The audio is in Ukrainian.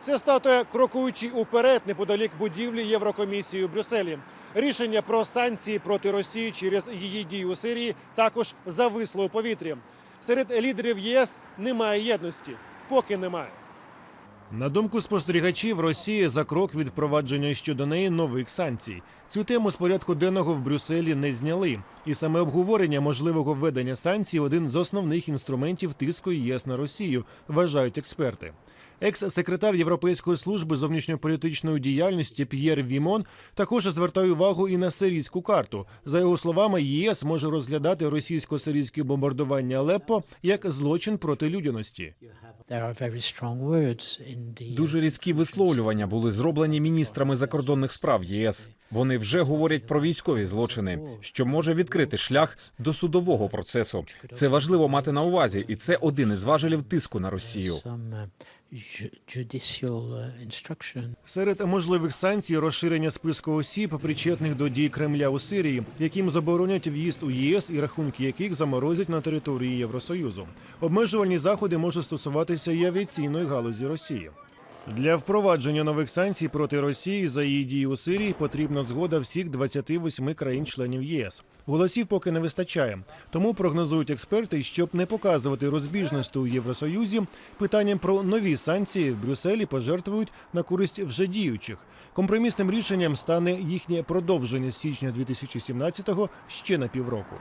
Це статуя крокуючи уперед неподалік будівлі Єврокомісії у Брюсселі. Рішення про санкції проти Росії через її дії у Сирії також зависло у повітрі. Серед лідерів ЄС немає єдності, поки немає. На думку спостерігачів, Росія за крок від впровадження щодо неї нових санкцій. Цю тему з порядку денного в Брюсселі не зняли, і саме обговорення можливого введення санкцій один з основних інструментів тиску ЄС на Росію, вважають експерти. Екс-секретар Європейської служби зовнішньополітичної діяльності П'єр Вімон також звертає увагу і на сирійську карту. За його словами, ЄС може розглядати російсько-сирійське бомбардування Алеппо як злочин проти людяності. Дуже різкі висловлювання були зроблені міністрами закордонних справ ЄС. Вони вже говорять про військові злочини, що може відкрити шлях до судового процесу. Це важливо мати на увазі, і це один із важелів тиску на Росію. uh, uh. Серед можливих санкцій розширення списку осіб, причетних до дій Кремля у Сирії, яким заборонять в'їзд у ЄС і рахунки яких заморозять на території Євросоюзу. Обмежувальні заходи можуть стосуватися і авіаційної галузі Росії. Для впровадження нових санкцій проти Росії за її дії у Сирії потрібна згода всіх 28 країн-членів ЄС. Голосів поки не вистачає. Тому прогнозують експерти, щоб не показувати розбіжності у Євросоюзі, питанням про нові санкції в Брюсселі пожертвують на користь вже діючих. Компромісним рішенням стане їхнє продовження з січня 2017-го ще на півроку.